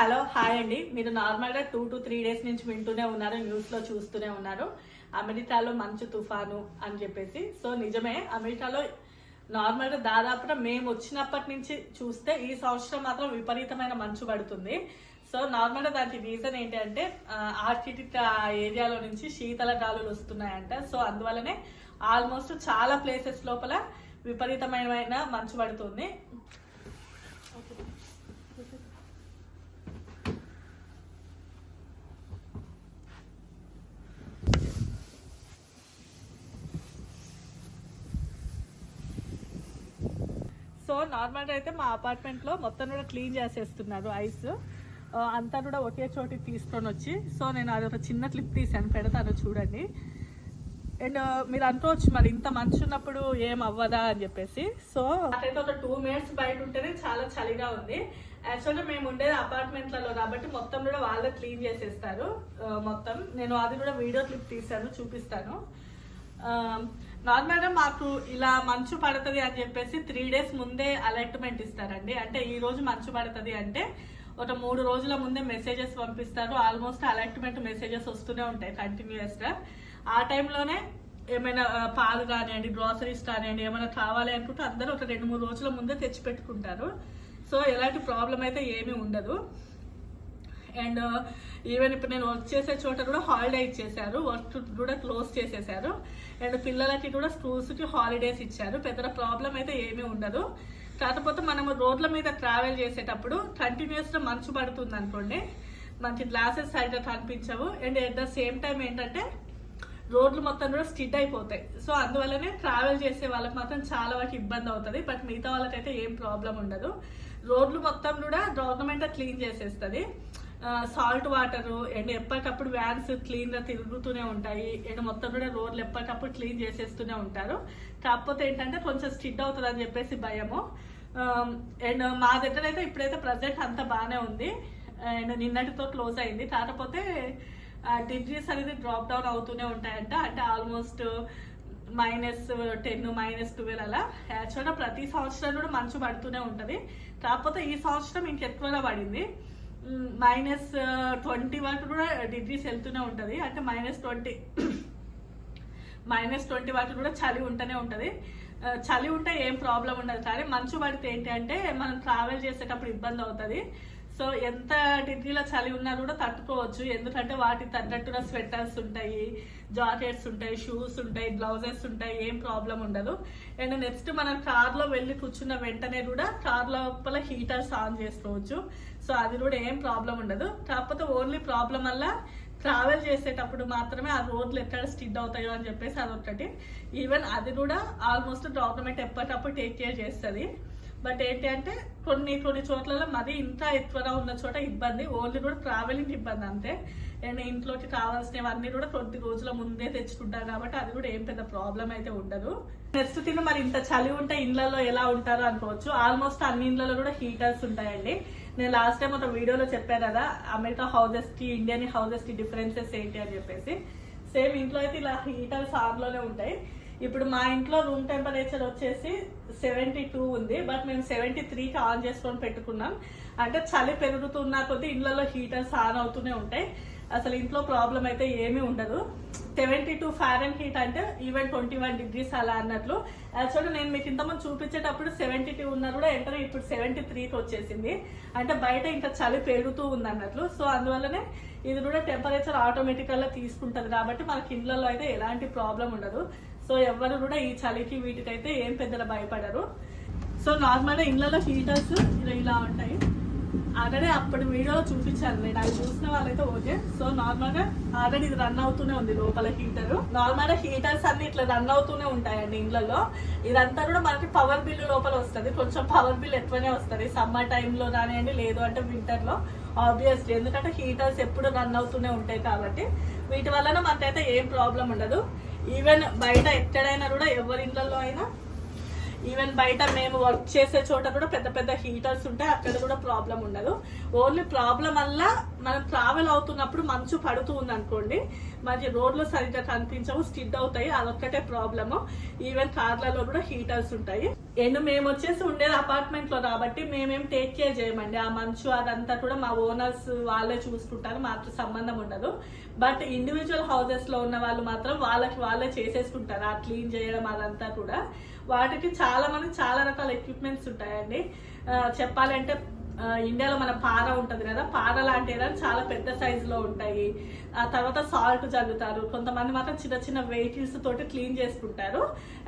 Hello hi అండి. మీరు నార్మల్గా టూ టు త్రీ డేస్ నుంచి వింటూనే ఉన్నారు న్యూస్లో చూస్తూనే ఉన్నారు. అమెరికాలో మంచు తుఫాను అని చెప్పేసి. సో నిజమే అమెరికాలో నార్మల్గా దాదాపుగా మేము వచ్చినప్పటి నుంచి చూస్తే ఈ సంవత్సరం మాత్రం విపరీతమైన మంచు పడుతుంది. సో నార్మల్గా దానికి రీజన్ ఏంటి అంటే ఆర్కిటిక్ ఏరియాలో నుంచి శీతల గాలులు వస్తున్నాయంట. సో అందువల్లనే ఆల్మోస్ట్ చాలా ప్లేసెస్ లోపల విపరీతమైన మంచు పడుతుంది. సో నార్మల్గా అయితే మా అపార్ట్మెంట్లో మొత్తం కూడా క్లీన్ చేసేస్తున్నారు ఐస్ అంతా కూడా ఒకే చోటికి తీసుకొని వచ్చి సో నేను అది ఒక చిన్న క్లిప్ తీసాను పెడతాను చూడండి. అండ్ మీరు అనుకోవచ్చు మరి ఇంత మంచు ఉన్నప్పుడు ఏం అవ్వదా అని చెప్పేసి. సో నాకైతే ఒక టూ మినిట్స్ బయట ఉంటేనే చాలా చలిగా ఉంది. యాక్చువల్గా మేము ఉండేది అపార్ట్మెంట్లలో కాబట్టి మొత్తం కూడా వాళ్ళే క్లీన్ చేసేస్తారు. మొత్తం. నేను అది కూడా వీడియో క్లిప్ తీసాను చూపిస్తాను. నార్మల్గా మాకు ఇలా మంచు పడుతుంది అని చెప్పేసి త్రీ డేస్ ముందే అలర్ట్మెంట్ ఇస్తారండి. అంటే ఈ రోజు మంచు పడుతుంది అంటే ఒక మూడు రోజుల ముందే మెసేజెస్ పంపిస్తారు. ఆల్మోస్ట్ అలర్ట్మెంట్ మెసేజెస్ వస్తూనే ఉంటాయి కంటిన్యూస్గా ఆ టైంలోనే ఏమైనా పాలు కానివ్వండి గ్రోసరీస్ కానివ్వండి ఏమైనా కావాలి అనుకుంటే అందరూ ఒక రెండు మూడు రోజుల ముందే తెచ్చి పెట్టుకుంటారు సో ఎలాంటి ప్రాబ్లం అయితే ఏమీ ఉండదు. అండ్ ఈవెన్ uh, ఇప్పుడు నేను వర్క్ చేసే చోట కూడా హాలిడే ఇచ్చేసారు వర్క్ కూడా క్లోజ్ చేసేసారు అండ్ పిల్లలకి కూడా స్కూల్స్కి హాలిడేస్ ఇచ్చారు. పెద్ద ప్రాబ్లం అయితే ఏమీ ఉండదు. కాకపోతే మనం రోడ్ల మీద ట్రావెల్ చేసేటప్పుడు కంటిన్యూస్గా మంచు పడుతుంది అనుకోండి. మనకి గ్లాసెస్ సరిగ్గా కనిపించవు. And at the same time ఏంటంటే రోడ్లు మొత్తం కూడా స్కిడ్ అయిపోతాయి. సో అందువల్లనే ట్రావెల్ చేసే వాళ్ళకి మాత్రం చాలా వరకు ఇబ్బంది అవుతుంది. బట్ మిగతా వాళ్ళకైతే ఏం ప్రాబ్లం ఉండదు. రోడ్లు మొత్తం కూడా గవర్నమెంట్ క్లీన్ చేసేస్తుంది. సాల్ట్ వాటర్ అండ్ ఎప్పటికప్పుడు వ్యాన్స్ క్లీన్గా తిరుగుతూనే ఉంటాయి. అండ్ మొత్తం కూడా రోడ్లు ఎప్పటికప్పుడు క్లీన్ చేసేస్తూనే ఉంటారు. కాకపోతే ఏంటంటే కొంచెం స్టిడ్ అవుతుంది అని చెప్పేసి భయము. అండ్ మా దగ్గర అయితే ఇప్పుడైతే ప్రజెంట్ అంతా బాగానే ఉంది. అండ్ నిన్నటితో క్లోజ్ అయింది. కాకపోతే డిగ్రీస్ అనేది డ్రాప్ డౌన్ అవుతూనే ఉంటాయంట. అంటే almost minus ten minus twelve అలా. యాక్చువల్గా ప్రతి సంవత్సరం కూడా మంచు పడుతూనే ఉంటుంది. కాకపోతే ఈ సంవత్సరం ఇంకెక్కువగా పడింది. మైనస్ ట్వంటీ uh, వరకు కూడా డిగ్రీస్ వెళ్తూనే ఉంటుంది. అంటే మైనస్ ట్వంటీ మైనస్ ట్వంటీ వరకు కూడా చలి ఉంటూనే ఉంటుంది. Uh, చలి ఉంటే ఏం ప్రాబ్లం ఉండదు. కానీ మంచు పడితే ఏంటి అంటే మనం ట్రావెల్ చేసేటప్పుడు ఇబ్బంది అవుతుంది. సో ఎంత డిగ్రీలో చలి ఉన్నా కూడా తట్టుకోవచ్చు. ఎందుకంటే వాటికి తగ్గట్టుగా స్వెటర్స్ ఉంటాయి జాకెట్స్ ఉంటాయి షూస్ ఉంటాయి గ్లౌజెస్ ఉంటాయి ఏం ప్రాబ్లం ఉండదు. అండ్ నెక్స్ట్ మనం కార్లో వెళ్ళి కూర్చున్న వెంటనే కూడా కార్ లోపల హీటర్స్ ఆన్ చేసుకోవచ్చు. సో అది కూడా ఏం ప్రాబ్లం ఉండదు. కాకపోతే ఓన్లీ ప్రాబ్లం వల్ల ట్రావెల్ చేసేటప్పుడు మాత్రమే ఆ రోడ్లు ఎక్కడ స్టిడ్ అవుతాయో అని చెప్పేసి అదొకటి ఈవెన్ అది కూడా ఆల్మోస్ట్ గవర్నమెంట్ ఎప్పటికప్పుడు టేక్ కేర్ చేస్తుంది. బట్ ఏంటి అంటే కొన్ని కొన్ని చోట్లలో మరీ ఇంత ఎక్కువగా ఉన్న చోట ఇబ్బంది. ఓన్లీ కూడా ట్రావెలింగ్ ఇబ్బంది అంతే. అండ్ ఇంట్లోకి కావాల్సినవన్నీ కూడా కొద్ది రోజుల ముందే తెచ్చుకుంటారు కాబట్టి అది కూడా ఏం పెద్ద ప్రాబ్లం అయితే ఉండదు. నెక్స్ట్ తిన్న మరి ఇంత చలి ఉంటే ఇళ్ళలో ఎలా ఉంటారో అనుకోవచ్చు. ఆల్మోస్ట్ అన్ని ఇళ్ళలో కూడా హీటర్స్ ఉంటాయండి. నేను లాస్ట్ టైం ఒక వీడియోలో చెప్పాను కదా అమెరికా హౌజెస్కి ఇండియన్ హౌజెస్కి డిఫరెన్సెస్ ఏంటి అని చెప్పేసి. సేమ్ ఇంట్లో అయితే ఇలా హీటర్స్ ఆన్లోనే ఉంటాయి. ఇప్పుడు మా ఇంట్లో రూమ్ టెంపరేచర్ వచ్చేసి సెవెంటీ టూ ఉంది బట్ మేము సెవెంటీ త్రీకి ఆన్ చేసుకొని పెట్టుకున్నాం. అంటే చలి పెరుగుతున్న కొద్దీ ఇళ్ళలో హీటర్స్ ఆన్ అవుతూనే ఉంటాయి. అసలు ఇంట్లో ప్రాబ్లం అయితే ఏమీ ఉండదు. సెవెంటీ టూ ఫారెన్ హీట్ అంటే ఈవెన్ ట్వంటీ వన్ డిగ్రీస్ అలా అన్నట్లు. యాక్చువల్గా నేను మీకు ఇంతమంది చూపించేటప్పుడు సెవెంటీ టూ ఉన్నా కూడా ఎంటర్ ఇప్పుడు సెవెంటీ త్రీకి వచ్చేసింది. అంటే బయట ఇంకా చలి పెరుగుతూ ఉంది అన్నట్లు సో అందువల్లనే ఇది కూడా టెంపరేచర్ ఆటోమేటికల్గా తీసుకుంటుంది కాబట్టి మనకి ఇండ్లలో అయితే ఎలాంటి ప్రాబ్లం ఉండదు. సో ఎవరు కూడా ఈ చలికి వీటికైతే ఏం పెద్దలు భయపడరు. సో నార్మల్గా ఇళ్ళలో హీటర్స్ ఇలా ఇలా ఉంటాయి. ఆల్రెడీ అప్పటి వీడియోలో చూపించాను నేను. అది చూసిన వాళ్ళైతే ఓకే. సో నార్మల్గా ఆల్రెడీ ఇది రన్ అవుతూనే ఉంది లోపల హీటర్. నార్మల్గా హీటర్స్ అన్ని ఇట్లా రన్ అవుతూనే ఉంటాయండి ఇండ్లలో. ఇదంతా కూడా మనకి పవర్ బిల్ లోపల వస్తుంది. కొంచెం పవర్ బిల్ ఎక్కువనే వస్తుంది. సమ్మర్ టైంలో కానివ్వండి లేదు అంటే వింటర్లో ఆబ్వియస్లీ ఎందుకంటే హీటర్స్ ఎప్పుడు రన్ అవుతూనే ఉంటాయి కాబట్టి. వీటి వలన మనకైతే ఏం ప్రాబ్లం ఉండదు. ఈవెన్ బయట ఎక్కడైనా కూడా ఎవరి ఇళ్ళలో అయినా ఈవెన్ బయట మేము వర్క్ చేసే చోట కూడా పెద్ద పెద్ద హీటర్స్ ఉంటాయి అక్కడ కూడా ప్రాబ్లం ఉండదు. ఓన్లీ ప్రాబ్లం వల్ల మనం ట్రావెల్ అవుతున్నప్పుడు మంచు పడుతూ ఉంది అనుకోండి మరి రోడ్లు సరిగ్గా కనిపించవు స్టిడ్ అవుతాయి అదొక్కటే ప్రాబ్లము ఈవెన్ కార్లలో కూడా హీటర్స్ ఉంటాయి. అండ్ మేము వచ్చేసి ఉండేది అపార్ట్మెంట్లో కాబట్టి మేమేం టేక్ కేర్ చేయమండి. ఆ మంచు అదంతా కూడా మా ఓనర్స్ వాళ్ళే చూసుకుంటారు మాకు సంబంధం ఉండదు. బట్ ఇండివిజువల్ హౌసెస్లో ఉన్న వాళ్ళు మాత్రం వాళ్ళకి వాళ్ళే చేసేసుకుంటారు ఆ క్లీన్ చేయడం అదంతా కూడా. వాటికి చాలా మంది చాలా రకాల ఎక్విప్మెంట్స్ ఉంటాయండి. చెప్పాలంటే ఇండియాలో మన పార ఉంటుంది కదా పార లాంటి ఏదైనా చాలా పెద్ద సైజులో ఉంటాయి. ఆ తర్వాత సాల్ట్ చల్లుతారు. కొంతమంది మాత్రం చిన్న చిన్న వెహికల్స్ తోటి క్లీన్ చేసుకుంటారు.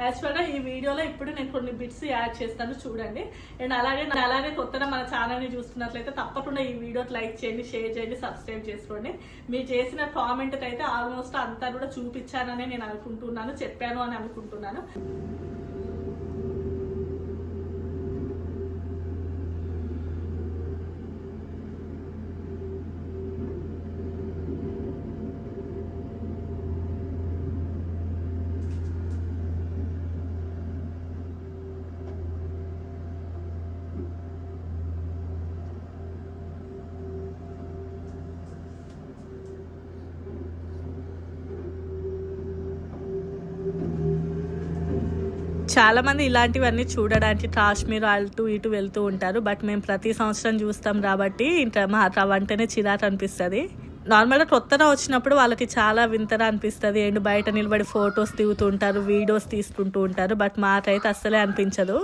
యాక్చువల్గా ఈ వీడియోలో ఇప్పుడు నేను కొన్ని బిట్స్ యాడ్ చేస్తాను చూడండి. అండ్ అలాగే అలాగే కొత్తగా మన ఛానల్ని చూస్తున్నట్లయితే తప్పకుండా ఈ వీడియోకి లైక్ చేయండి షేర్ చేయండి సబ్స్క్రైబ్ చేసుకోండి. మీరు చేసిన కామెంట్ అయితే ఆల్మోస్ట్ అంతా కూడా చూపించానని నేను అనుకుంటున్నాను చెప్పాను అని అనుకుంటున్నాను. చాలా మంది ఇలాంటివన్నీ చూడడానికి కాశ్మీర్ అటు ఇటు వెళ్తూ ఉంటారు. బట్ మేము ప్రతి సంవత్సరం చూస్తాం కాబట్టి ఇంకా మా అవంటేనే చిరాకు అనిపిస్తుంది. నార్మల్గా కొత్తగా వచ్చినప్పుడు వాళ్ళకి చాలా వింతగా అనిపిస్తుంది. ఏంటి బయట నిలబడి ఫొటోస్ దిగుతూ ఉంటారు వీడియోస్ తీసుకుంటూ ఉంటారు. బట్ మాకైతే అస్సలే అనిపించదు.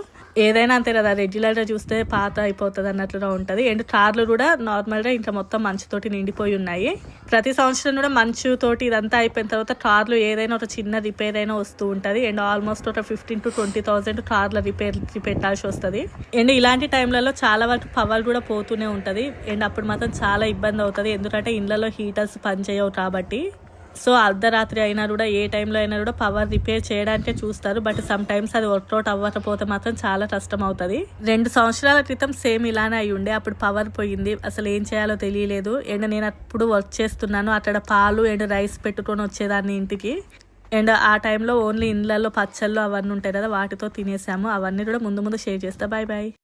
ఏదైనా అంతే కదా రెగ్యులర్గా చూస్తే పాత అయిపోతుంది అన్నట్లుగా ఉంటుంది. అండ్ కార్లు కూడా నార్మల్గా ఇంకా మొత్తం మంచుతోటి నిండిపోయి ఉన్నాయి. ప్రతి సంవత్సరం కూడా మంచుతోటి ఇదంతా అయిపోయిన తర్వాత కార్లు ఏదైనా ఒక చిన్న రిపేర్ అయినా వస్తూ ఉంటుంది. అండ్ ఆల్మోస్ట్ ఒక ఫిఫ్టీన్ టు ట్వంటీ థౌసండ్ కార్ల రిపేర్ పెట్టాల్సి వస్తుంది. అండ్ ఇలాంటి టైంలలో చాలా వరకు పవర్ కూడా పోతూనే ఉంటుంది. అండ్ అప్పుడు మాత్రం చాలా ఇబ్బంది అవుతుంది. ఎందుకంటే ఇళ్ళలో హీటర్స్ పనిచేయవు కాబట్టి. సో అర్ధరాత్రి అయినా కూడా ఏ టైంలో అయినా కూడా పవర్ రిపేర్ చేయడానికే చూస్తారు. బట్ సమ్ టైమ్స్ అది వర్కౌట్ అవ్వకపోతే మాత్రం చాలా కష్టం అవుతుంది. రెండు సంవత్సరాల క్రితం సేమ్ ఇలానే అయి ఉండే. అప్పుడు పవర్ పోయింది. అసలు ఏం చేయాలో తెలియలేదు. అండ్ నేను అప్పుడు వర్క్ చేస్తున్నాను. అక్కడ పాలు అండ్ రైస్ పెట్టుకొని వచ్చేదాన్ని ఇంటికి. అండ్ ఆ టైంలో ఓన్లీ ఇండ్లలో పచ్చళ్ళు అవన్నీ ఉంటాయి కదా వాటితో తినేసాము. అవన్నీ కూడా ముందు ముందు షేర్ చేస్తా. Bye bye